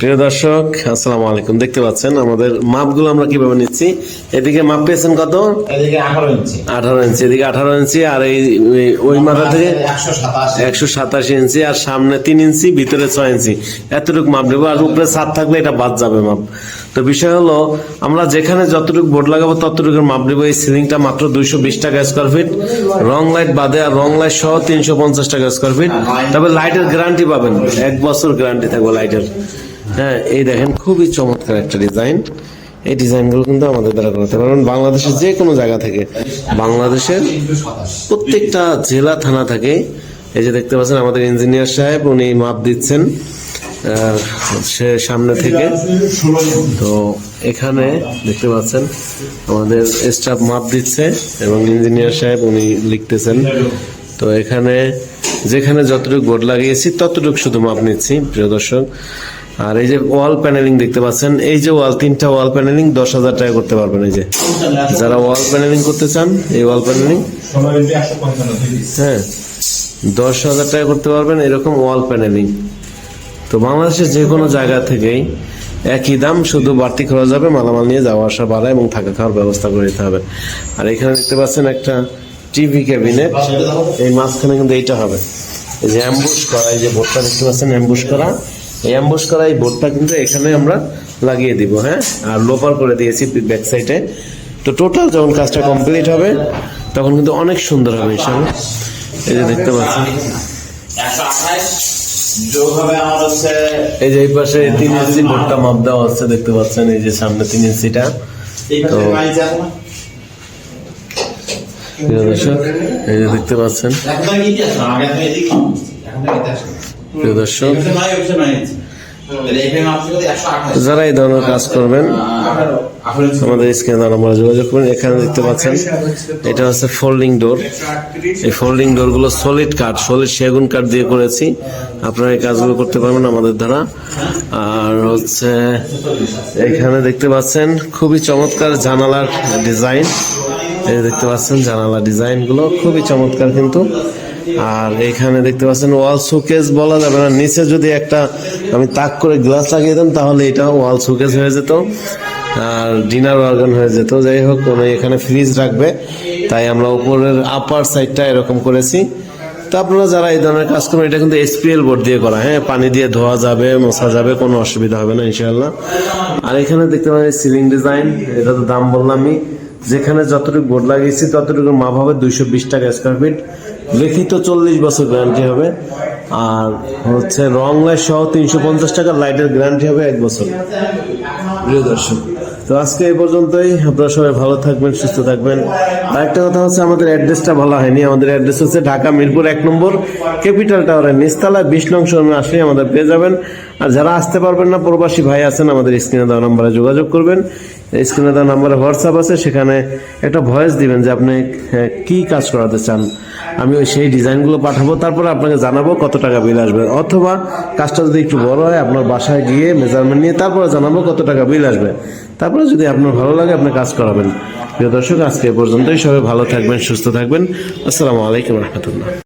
প্রিয় দর্শক আসসালামু আলাইকুম। দেখতে পাচ্ছেন আমাদের মাপগুলো আমরা কীভাবে নিচ্ছি? এদিকে মাপ পেয়েছেন কত? এদিকে আঠারো ইঞ্চি। আঠারো ইঞ্চি এদিকে আঠারো ইঞ্চি আর এই ওই মাথা থেকে একশো একশো সাতাশি ইঞ্চি আর সামনে তিন ইঞ্চি ভিতরে ছয় ইঞ্চি। এতটুকু মাপ নেব আর উপরে ছাদ থাকলে এটা বাদ যাবে মাপ। তো বিষয় হলো, আমরা যেখানে যতটুকু বোর্ড লাগাবো ততটুকু মাপ নেব। এই সিলিংটা মাত্র দুইশো বিশ টাকা স্কোয়ার ফিট রং লাইট বাদে আর রং লাইট সহ তিনশো পঞ্চাশ টাকা স্কোয়ার ফিট তবে লাইটের গ্যারান্টি পাবেন। এক বছর গ্যারান্টি থাকবে লাইটের হ্যাঁ এই দেখেন খুবই চমৎকার একটা ডিজাইন এই ডিজাইনগুলো কিন্তু আমাদের দ্বারা করতে পারবেন। বাংলাদেশের যে কোনো জায়গা থেকে। বাংলাদেশের প্রত্যেকটা জেলা, থানা থাকে। এই যে দেখতে পাচ্ছেন আমাদের ইঞ্জিনিয়ার সাহেব, উনি মাপ দিচ্ছেন। সে সামনে থেকে। তো এখানে দেখতে পাচ্ছেন আমাদের স্টাফ মাপ দিচ্ছে এবং ইঞ্জিনিয়ার সাহেব উনি লিখতেছেন। তো এখানে যেখানে যতটুকু বোর্ড লাগিয়েছি ততটুকু শুধু মাপ নিচ্ছি প্রিয় দর্শক। আর এই যে ওয়াল প্যানেলিং দেখতে পাচ্ছেন এই যে ওয়াল তিনটা ওয়াল প্যানেলিং দশ হাজার টাকা করতে পারবেন এই যে। যারা ওয়াল প্যানেলিং করতে চান এই ওয়াল প্যানেলিং হ্যাঁ। দশ হাজার টাকা করতে পারবেন এরকম ওয়াল প্যানেলিং তো বাংলাদেশের যে কোনো জায়গা থেকেই একই দাম শুধু বাড়তি খরচ হবে, মালামাল নিয়ে যাওয়া আসা, ভাড়া এবং থাকা খাওয়ার ব্যবস্থা করে দিতে হবে। আর এখানে দেখতে পাচ্ছেন একটা টিভি ক্যাবিনেট, এই মাঝখানে কিন্তু এইটা হবে। এই যে অ্যাম্বুশ করা, এই যে বোর্ডটা দেখতে পাচ্ছেন অ্যাম্বুশ করা। এই অ্যাম্বুশ করা, এই বোর্ডটা কিন্তু এখানে আমরা লাগিয়ে দিব হ্যাঁ? আর লোপার করে দিয়েছি ব্যাক সাইডে তো টোটাল যখন কাজটা কমপ্লিট হবে, তখন কিন্তু অনেক সুন্দর হবে, ইনশাআল্লাহ। এই যে দেখতে পাচ্ছেন। একশো আঠাশ। যোগ হবে আমার হচ্ছে এই যে এই পাশে তিন ইঞ্চি ভোটটা মাপ দেওয়া হচ্ছে দেখতে পাচ্ছেন এই যে সামনে তিন ইঞ্চিটা এই তো-? প্রিয় দর্শক এই যে দেখতে পাচ্ছেন। প্রিয় দর্শক যারা এই ধরনের কাজ করবেন। আমাদের স্ক্রিনে নাম্বারে যোগাযোগ করুন। এখানে দেখতে পাচ্ছেন, এটা হচ্ছে ফোল্ডিং ডোর এই ফোল্ডিং ডোরগুলো সলিড কাঠ সলিড সেগুন কাঠ দিয়ে করেছি। আপনারা এই কাজগুলো করতে পারবেন আমাদের দ্বারা। আর হচ্ছে, এখানে দেখতে পাচ্ছেন, খুবই চমৎকার জানালার ডিজাইন দেখতে পাচ্ছেন জানালা ডিজাইনগুলো খুবই চমৎকার কিন্তু। আর এখানে দেখতে পাচ্ছেন ওয়াল শোকেস বলা যাবে না। নিচে যদি একটা আমি তাক করে গ্লাস লাগিয়ে দিতাম তাহলে এটা ওয়াল শোকেস হয়ে যেত আর ডিনার অর্গান হয়ে যেত। যাই হোক, উনি এখানে ফ্রিজ রাখবে। তাই আমরা উপরের আপার সাইডটা এরকম করেছি। তো আপনারা যারা এই ধরনের কাজ করবেন, এটা কিন্তু এসপিএল বোর্ড দিয়ে করা। হ্যাঁ পানি দিয়ে ধোয়া যাবে, মোছা যাবে, কোনো অসুবিধা হবে না, ইনশাআল্লাহ। আর এখানে দেখতে পাচ্ছেন সিলিং ডিজাইন এটা তো দাম বললামই। যেখানে যতটুকু বোর্ড লাগিয়েছি, ততটুকু মাপ হবে দুইশো বিশ টাকা স্কোয়ার ফিট লিখিত চল্লিশ বছর গ্যারান্টি হবে। আর হচ্ছে রং লাইট সহ তিনশো পঞ্চাশ টাকা লাইটের গ্যারান্টি হবে এক বছর। প্রিয় দর্শক তো আজকে এই পর্যন্তই। আপনারা সবাই ভালো থাকবেন সুস্থ থাকবেন। আর একটা কথা হচ্ছে আমাদের অ্যাড্রেসটা বলা হয়নি। আমাদের অ্যাড্রেস হচ্ছে ঢাকা মিরপুর এক নম্বর ক্যাপিটাল টাওয়ারের নিচতলা বিশ নং শোরুমে আসলে আমাদের পেয়ে যাবেন। আর যারা আসতে পারবেন না প্রবাসী ভাই আছেন আমাদের স্ক্রিনে দেওয়া নাম্বারে যোগাযোগ করবেন। স্ক্রিনে দেওয়া নাম্বারে হোয়াটসঅ্যাপ আছে সেখানে একটা ভয়েস দিবেন যে আপনি হ্যাঁ, কি কাজ করাতে চান। আমি ওই সেই ডিজাইনগুলো পাঠাবো, তারপরে আপনাকে জানাব কত টাকা বিল আসবে। অথবা কাজটা যদি একটু বড় হয়, আপনার বাসায় গিয়ে মেজারমেন্ট নিয়ে তারপরে জানাব কত টাকা বিল আসবে। তারপরে যদি আপনার ভালো লাগে, আপনি কাজ করাবেন। প্রিয় দর্শক, আজকে পর্যন্তই। সবাই ভালো থাকবেন, সুস্থ থাকবেন। আসসালামু আলাইকুম রহমতুল্লাহ।